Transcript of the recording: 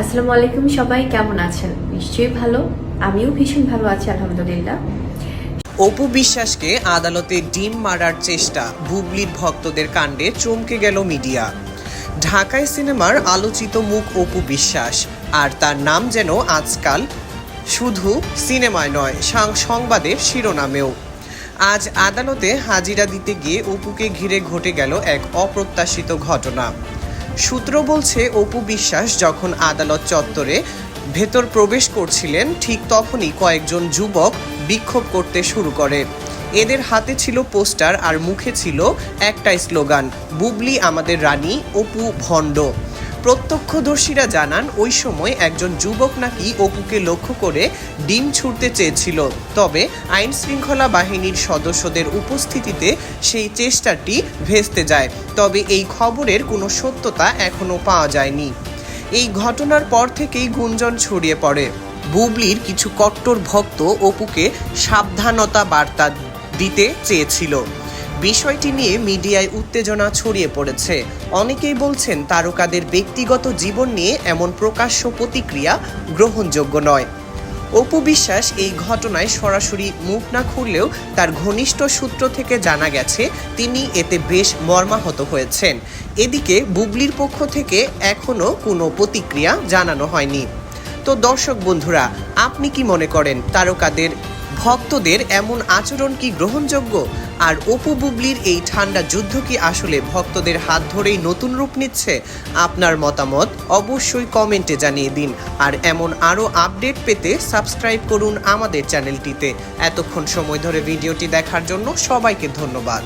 আসসালামু আলাইকুম সবাই, কেমন আছেন? নিশ্চয়ই ভালো। আমিও ভীষণ ভালো আছি, আলহামদুলিল্লাহ। অপু বিশ্বাসকে আদালতে ডিম মারার চেষ্টা, বুবলির ভক্তদের কাণ্ডে চমকে গেল মিডিয়া। ঢাকায় সিনেমার আলোচিত মুখ অপু বিশ্বাস, আর তার নাম যেন আজকাল শুধু সিনেমায় নয় সংবাদের শিরোনামেও। আজ আদালতে হাজিরা দিতে গিয়ে অপুকে ঘিরে ঘটে গেল এক অপ্রত্যাশিত ঘটনা। সূত্র বলছে, অপু বিশ্বাস যখন আদালত চত্বরে ভেতর প্রবেশ করছিলেন, ঠিক তখনই কয়েকজন যুবক বিক্ষোভ করতে শুরু করে। এদের হাতে ছিল পোস্টার আর মুখে ছিল একটাই স্লোগান, বুবলি আমাদের রানী, অপু ভণ্ড। প্রত্যক্ষদর্শীরা জানান, ওই সময় একজন যুবক নাকি অপুকে লক্ষ্য করে ডিম ছুঁড়তে চেয়েছিল। তবে আইন শৃঙ্খলা বাহিনীর সদস্যদের উপস্থিতিতে সেই চেষ্টাটি ভেস্তে যায়। তবে এই খবরের কোনো সত্যতা এখনও পাওয়া যায়নি। এই ঘটনার পর থেকেই গুঞ্জন ছড়িয়ে পড়ে। বুবলির কিছু কট্টর ভক্ত অপুকে সাবধানতা বার্তা দিতে চেয়েছিল। বিষয়টি নিয়ে মিডিয়ায় উত্তেজনা ছড়িয়ে পড়েছে। অনেকেই বলছেন তারকাদের ব্যক্তিগত জীবন নিয়ে এমন প্রকাশ্য প্রতিক্রিয়া গ্রহণযোগ্য নয়। অপু বিশ্বাস এই ঘটনায় সরাসরি মুখ না খুললেও তার ঘনিষ্ঠ সূত্র থেকে জানা গেছে, তিনি এতে বেশ মর্মাহত হয়েছেন। এদিকে বুবলির পক্ষ থেকে এখনও কোনো প্রতিক্রিয়া জানানো হয়নি। তো দর্শক বন্ধুরা, আপনি কি মনে করেন তারকাদের ভক্তদের এমন আচরণ কি গ্রহণযোগ্য? আর অপু বুবলির এই ঠান্ডা যুদ্ধ কি আসলে ভক্তদের হাত ধরেই নতুন রূপ নিচ্ছে? আপনার মতামত অবশ্যই কমেন্টে জানিয়ে দিন। আর এমন আরও আপডেট পেতে সাবস্ক্রাইব করুন আমাদের চ্যানেলটিতে। এতক্ষণ সময় ধরে ভিডিওটি দেখার জন্য সবাইকে ধন্যবাদ।